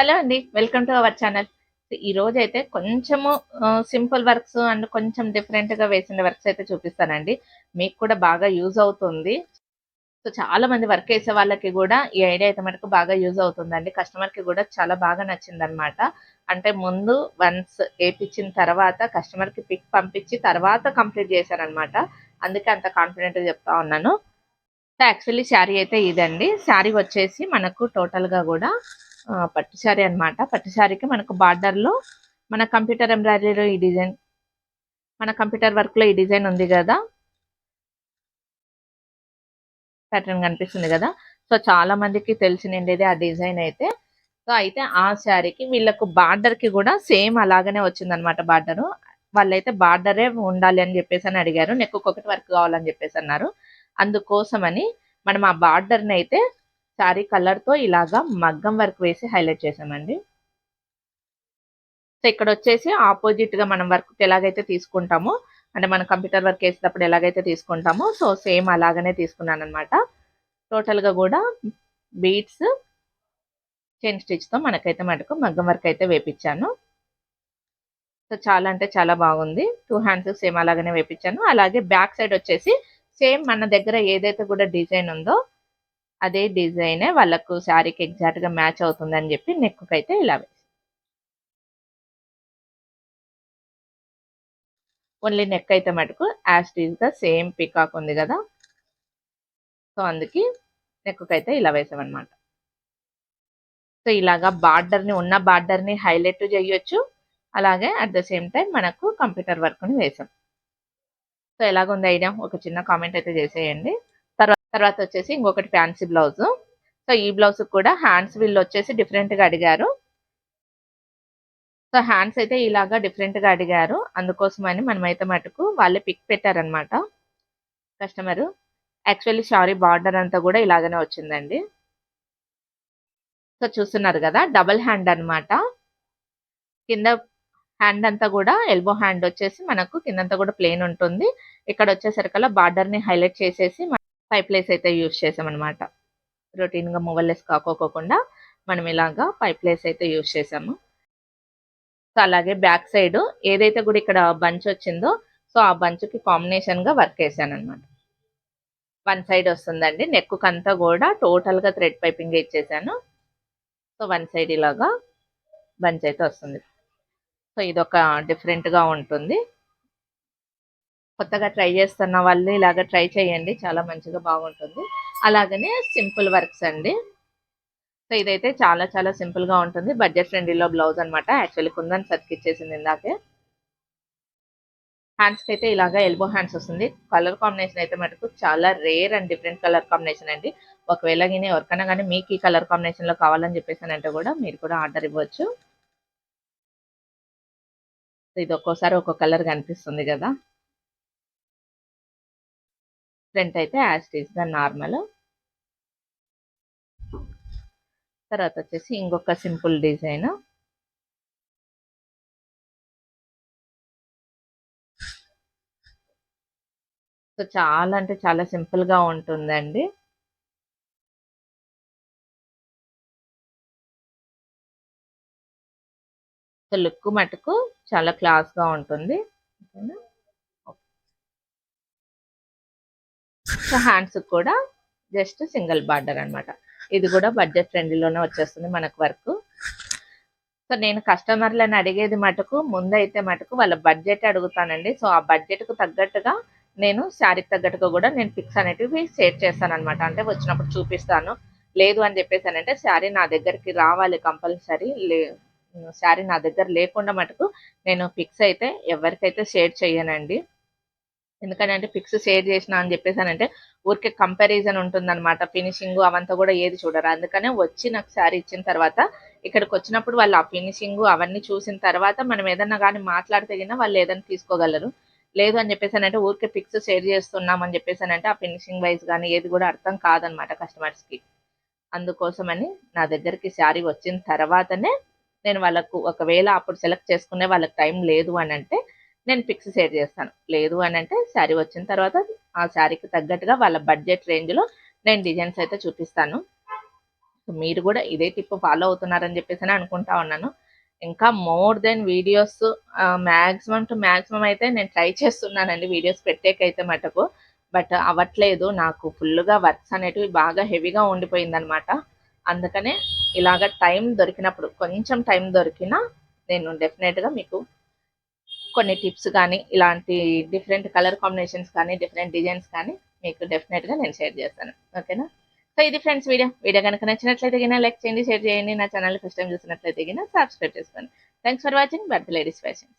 Hello అండి welcome to our channel. ఈ రోజు అయితే కొంచెము సింపుల్ వర్క్స్ అండ్ కొంచెం డిఫరెంట్గా వేసిన వర్క్స్ అయితే చూపిస్తానండి. మీకు కూడా బాగా యూజ్ అవుతుంది. సో చాలా మంది వర్క్ చేసే వాళ్ళకి కూడా ఈ ఐడియా అయితే మనకు బాగా యూజ్ అవుతుందండి. కస్టమర్కి కూడా చాలా బాగా నచ్చింది అనమాట అంటే ముందు వన్స్ వేపించిన తర్వాత కస్టమర్కి పిక్ పంపించి తర్వాత కంప్లీట్ చేశారనమాట అందుకే అంత కాన్ఫిడెంట్ చెప్తా ఉన్నాను. యాక్చువల్లీ శారీ అయితే ఇదండి. శారీ వచ్చేసి మనకు టోటల్గా కూడా పట్టు శారీ అనమాట పట్టు శారీకి మనకు బార్డర్లో మన కంప్యూటర్ ఎంబ్రాయిడరీలో ఈ డిజైన్ మన కంప్యూటర్ వర్క్లో ఈ డిజైన్ ఉంది కదా? ప్యాటర్న్ కనిపిస్తుంది కదా? సో చాలా మందికి తెలిసినండేది ఆ డిజైన్ అయితే. సో అయితే ఆ శారీకి వీళ్ళకు బార్డర్కి కూడా సేమ్ అలాగనే వచ్చింది అనమాట బార్డర్ వాళ్ళైతే బార్డరే ఉండాలి అని చెప్పేసి అని అడిగారు. నెక్కు ఒకటి వర్క్ కావాలని చెప్పేసి అన్నారు. అందుకోసమని మనం ఆ బార్డర్ని అయితే శారీ కలర్తో ఇలాగా మగ్గం వర్క్ వేసి హైలైట్ చేసామండి సో ఇక్కడ వచ్చేసి ఆపోజిట్గా మనం వర్క్ ఎలాగైతే తీసుకుంటామో అంటే మనం కంప్యూటర్ వర్క్ వేసేటప్పుడు ఎలాగైతే తీసుకుంటామో సో సేమ్ అలాగనే తీసుకున్నాను అనమాట టోటల్గా కూడా బీట్స్ చైన్ స్టిచ్తో మనకైతే మటుకు మగ్గం వర్క్ అయితే వేపించాను సో చాలా అంటే చాలా బాగుంది. టూ హ్యాండ్స్ సేమ్ అలాగనే వేపించాను అలాగే బ్యాక్ సైడ్ వచ్చేసి సేమ్ మన దగ్గర ఏదైతే కూడా డిజైన్ ఉందో అదే డిజైన్ వాళ్ళకు శారీకి ఎగ్జాక్ట్గా మ్యాచ్ అవుతుంది అని చెప్పి నెక్కు అయితే ఇలా వేసి. ఓన్లీ నెక్ అయితే మటుకు యాజ్గా సేమ్ పికాక్ ఉంది కదా. సో అందుకే నెక్కుకైతే అయితే ఇలా వేసామన్నమాట. సో ఇలాగా బార్డర్ని ఉన్న బార్డర్ని హైలైట్ చేయొచ్చు. అలాగే అట్ ద సేమ్ టైం మనకు కంప్యూటర్ వర్క్ని వేసాం. సో ఎలాగుంది ఐడియా ఒక చిన్న కామెంట్ అయితే చేసేయండి. తర్వాత వచ్చేసి ఇంకొకటి ఫ్యాన్సీ బ్లౌజ్ సో ఈ బ్లౌజ్ కూడా హ్యాండ్స్ వీళ్ళు వచ్చేసి డిఫరెంట్గా అడిగారు. సో హ్యాండ్స్ అయితే ఇలాగా డిఫరెంట్గా అడిగారు. అందుకోసమని మనమైతే మటుకు వాళ్ళే పిక్ పెట్టారనమాట కస్టమర్ యాక్చువల్లీ సారీ బార్డర్ అంతా కూడా ఇలాగనే వచ్చిందండి. సో చూస్తున్నారు కదా డబల్ హ్యాండ్ అన్నమాట. కింద హ్యాండ్ అంతా కూడా ఎల్బో హ్యాండ్ వచ్చేసి మనకు కిందంతా కూడా ప్లేన్ ఉంటుంది. ఇక్కడ వచ్చేసరికల్లా బార్డర్ని హైలైట్ చేసేసి పైప్ లేస్ అయితే యూజ్ చేసామన్నమాట. రొటీన్గా గా మొబైల్లెస్ కాకోకుండా మనం ఇలాగా పైప్ అయితే యూజ్ చేసాము. సో అలాగే బ్యాక్ సైడ్ ఏదైతే కూడా ఇక్కడ బంచ్ వచ్చిందో సో ఆ బంచ్కి వర్క్ వేసాను అనమాట వన్ సైడ్ వస్తుందండి. నెక్కుకంతా కూడా టోటల్గా థ్రెడ్ పైపింగ్ ఇచ్చేసాను. సో వన్ సైడ్ ఇలాగా బంచ్ అయితే వస్తుంది. సో ఇది ఒక డిఫరెంట్గా ఉంటుంది. కొత్తగా ట్రై చేస్తున్న వాళ్ళు ఇలాగ ట్రై చేయండి. చాలా మంచిగా బాగుంటుంది. అలాగనే సింపుల్ వర్క్స్ అండి. సో ఇదైతే చాలా చాలా సింపుల్గా ఉంటుంది. బడ్జెట్ ఫ్రెండ్లీలో బ్లౌజ్ అనమాట యాక్చువల్లీ కుందని సర్కి ఇచ్చేసింది ఇందాకే. హ్యాండ్స్కి అయితే ఇలాగా ఎల్బో హ్యాండ్స్ వస్తుంది. కలర్ కాంబినేషన్ అయితే మటుకు చాలా rare and different colour combination అండి. ఒకవేళ కానీ ఎవరికైనా కానీ మీకు ఈ కలర్ కాంబినేషన్లో కావాలని చెప్పేసానంటే కూడా మీరు కూడా ఆర్డర్ ఇవ్వచ్చు. ఇది ఒక్కోసారి ఒక్కో కలర్ కనిపిస్తుంది కదా. ఫ్రంట్ అయితే యాస్టీస్గా నార్మల్ తర్వాత వచ్చేసి ఇంకొక సింపుల్ డిజైన్ సో చాలా అంటే చాలా సింపుల్గా ఉంటుందండి. సో లుక్ మటుకు చాలా క్లాస్గా ఉంటుంది. ఓకేనా? సో హ్యాండ్స్ కూడా జస్ట్ సింగిల్ బార్డర్ అనమాట ఇది కూడా బడ్జెట్ ఫ్రెండ్లీలోనే వచ్చేస్తుంది మనకు వర్క్. సో నేను కస్టమర్లను అడిగేది మటుకు ముందైతే మటుకు వాళ్ళ బడ్జెట్ అడుగుతానండి. సో ఆ బడ్జెట్కు తగ్గట్టుగా నేను శారీకి తగ్గట్టుగా కూడా నేను పిక్స్ అనేటివి షేర్ చేస్తాను అనమాట అంటే వచ్చినప్పుడు చూపిస్తాను. లేదు అని చెప్పేసానంటే శారీ నా దగ్గరికి రావాలి కంపల్సరీ. లే శారీ నా దగ్గర లేకుండా మటుకు నేను పిక్స్ అయితే ఎవరికైతే షేర్ చేయనండి. ఎందుకంటే పిక్స్ షేర్ చేసిన అని చెప్పేసానంటే ఊరికే కంపారిజన్ ఉంటుందన్నమాట. ఫినిషింగ్ అవంతా కూడా ఏది చూడరు. అందుకనే వచ్చి నాకు శారీ ఇచ్చిన తర్వాత ఇక్కడికి వచ్చినప్పుడు వాళ్ళు ఆ ఫినిషింగ్ అవన్నీ చూసిన తర్వాత మనం ఏదన్నా కానీ మాట్లాడితే వాళ్ళు ఏదైనా తీసుకోగలరు. లేదు అని చెప్పేసానంటే ఊరికే పిక్స్ షేర్ చేస్తున్నాం అని చెప్పేసానంటే ఆ ఫినిషింగ్ వైజ్ కానీ ఏది కూడా అర్థం కాదనమాట కస్టమర్స్కి. అందుకోసమని నా దగ్గరికి శారీ వచ్చిన తర్వాతనే నేను వాళ్ళకు ఒకవేళ అప్పుడు సెలెక్ట్ చేసుకునే వాళ్ళకి టైం లేదు అని అంటే నేను పిక్స్ షేర్ చేస్తాను. లేదు అని అంటే శారీ వచ్చిన తర్వాత ఆ శారీకి తగ్గట్టుగా వాళ్ళ బడ్జెట్ రేంజ్లో నేను డిజైన్స్ అయితే చూపిస్తాను. మీరు కూడా ఇదే టిప్ ఫాలో అవుతున్నారని చెప్పేసి అనుకుంటా ఉన్నాను. ఇంకా more than videos maximum to maximum అయితే నేను ట్రై చేస్తున్నానండి వీడియోస్ పెట్టేకైతే మటుకు. బట్ అవ్వట్లేదు. నాకు ఫుల్గా వర్క్స్ అనేటివి బాగా హెవీగా ఉండిపోయిందనమాట. అందుకనే ఇలాగ టైం దొరికినప్పుడు కొంచెం టైం దొరికినా నేను డెఫినెట్గా మీకు కొన్ని టిప్స్ కానీ ఇలాంటి డిఫరెంట్ కలర్ కాంబినేషన్స్ కానీ డిఫరెంట్ డిజైన్స్ కానీ మీకు డెఫినెట్గా నేను షేర్ చేస్తాను. ఓకేనా? సో ఇది ఫ్రెండ్స్ వీడియో. వీడియో కనుక నచ్చినట్లయితే గిన లైక్ చేయండి షేర్ చేయండి. నా ఛానల్ ఫస్ట్ టైం చూసినట్లయితే గిన సబ్స్క్రైబ్ చేసుకోండి. Thanks for watching. Birth ladies fashion